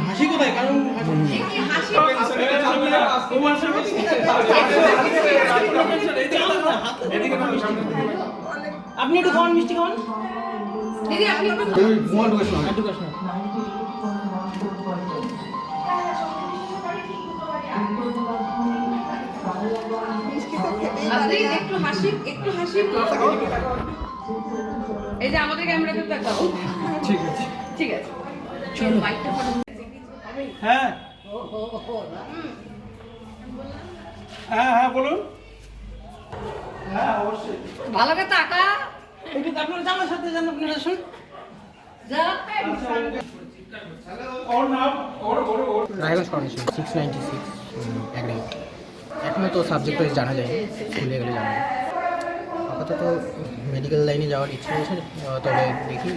হাসি কোথায়? কারণ আপনি একটু খাওয়ান মিষ্টি খাওয়ান। দিদি আপনি একটু একটু হাসি একটু হাসি এই যে আমাদের ক্যামেরাতে তাকাও ঠিক আছে। ঠিক আছে। চলো। বাইকটা হ্যাঁ। হ্যাঁ হ্যাঁ বলুন। হ্যাঁ অবশ্যই। ভালো করে তাকা। একটু আপনারা জানার সাথে জান আপনারা শুন Raiganj foundation six ninety six এখনও তো সাবজেক্ট ওয়াইজ জানা যায়নি স্কুলে গেলে জানা যায় আপাতত মেডিকেল লাইনে যাওয়ার ইচ্ছা রয়েছে তবে দেখি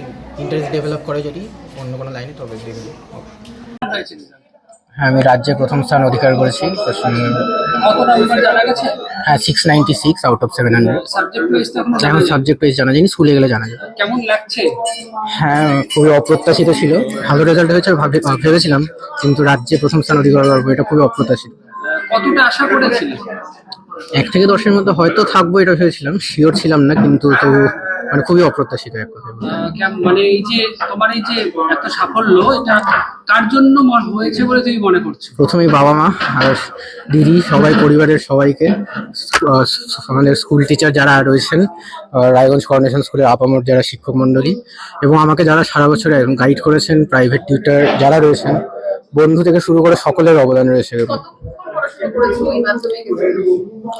ইন্টারেস্ট ডেভেলপ করে যদি অন্য কোনো লাইনে তবে দেখব হ্যাঁ আমি রাজ্যে প্রথম স্থান অধিকার করেছি হ্যাঁ six ninety six out of seven hundred এখনও সাবজেক্ট ওয়াইজ জানা যায়নি স্কুলে গেলে জানা যায় কেমন লাগছে হ্যাঁ খুবই অপ্রত্যাশিত ছিল। ভালো রেজাল্ট হয়েছে ভেবেছিলাম, কিন্তু রাজ্যে প্রথম স্থান অধিকার করব এটা খুবই অপ্রত্যাশিত। কতটা আশা করেছিলে? এক থেকে দশের মধ্যে হয়তো থাকব এটা ভেবেছিলাম। শিওর ছিলাম না কিন্তু তো মানে খুবই অপ্রত্যাশিত এক কেম- মানে এই যে তোমার এই যে এত সাফল্য এটা কার জন্য হয়েছে বলে তুমি মনে করছ? প্রথমেই বাবা মা আর দিদি সবাই পরিবারের সবাইকে আমাদের স্কুল টিচার যারা রয়েছেন রায়গঞ্জ করোনেশন স্কুলের আপামর যারা শিক্ষক মণ্ডলী এবং আমাকে যারা সারা বছর গাইড করেছেন প্রাইভেট টিউটার যারা রয়েছেন বন্ধু থেকে শুরু করে সকলের অবদান রয়েছে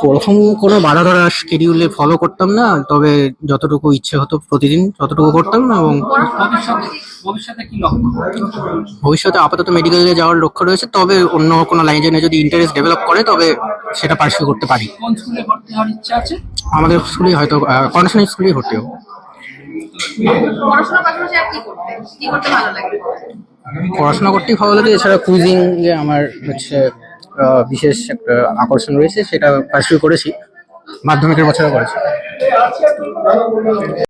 প্রথম কোনো বাধা ধরা শিডিউলে ফলো করতাম না তবে যতটুকু ইচ্ছে হতো প্রতিদিন ততটুকু করতাম না এবং ভবিষ্যতে ভবিষ্যতে কি লক্ষ্য? ভবিষ্যতে আপাতত মেডিকেলে যাওয়ার লক্ষ্য রয়েছে তবে অন্য কোনো লাইনে যদি ইন্টারেস্ট ডেভেলপ করে তবে সেটা পার্সিউ করতে পারি। আমাদের স্কুলে হয়তো কন্ডিশনাল স্কুলেই ভর্তি হব। পড়াশোনার পাশাপাশি আর কি করতে ভালো লাগে? পড়াশোনা করতেই ভালো লাগে এছাড়া কুইজিং যে আমার হচ্ছে বিশেষ একটা আকর্ষণ রয়েছে সেটা পার্সিউ করেছি মাধ্যমিকের বছরে করেছি।